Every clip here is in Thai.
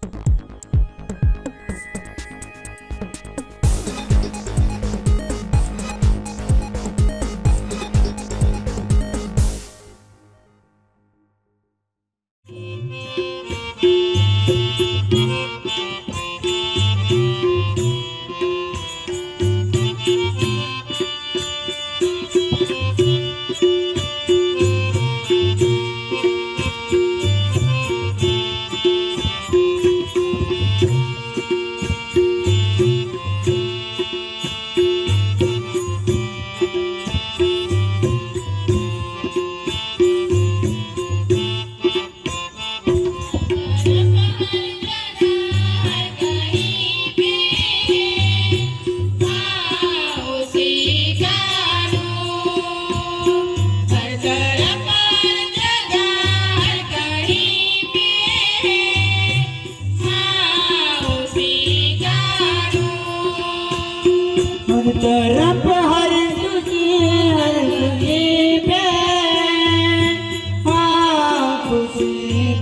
Bye.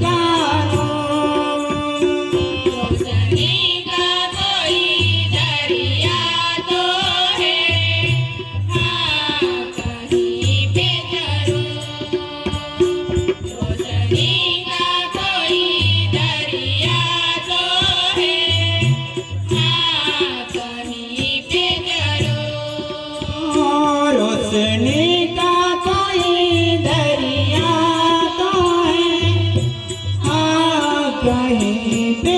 got कहीं पे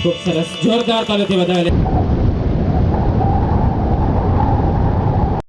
ખૂબ સરસ જોરદાર તાલીથી વધાવે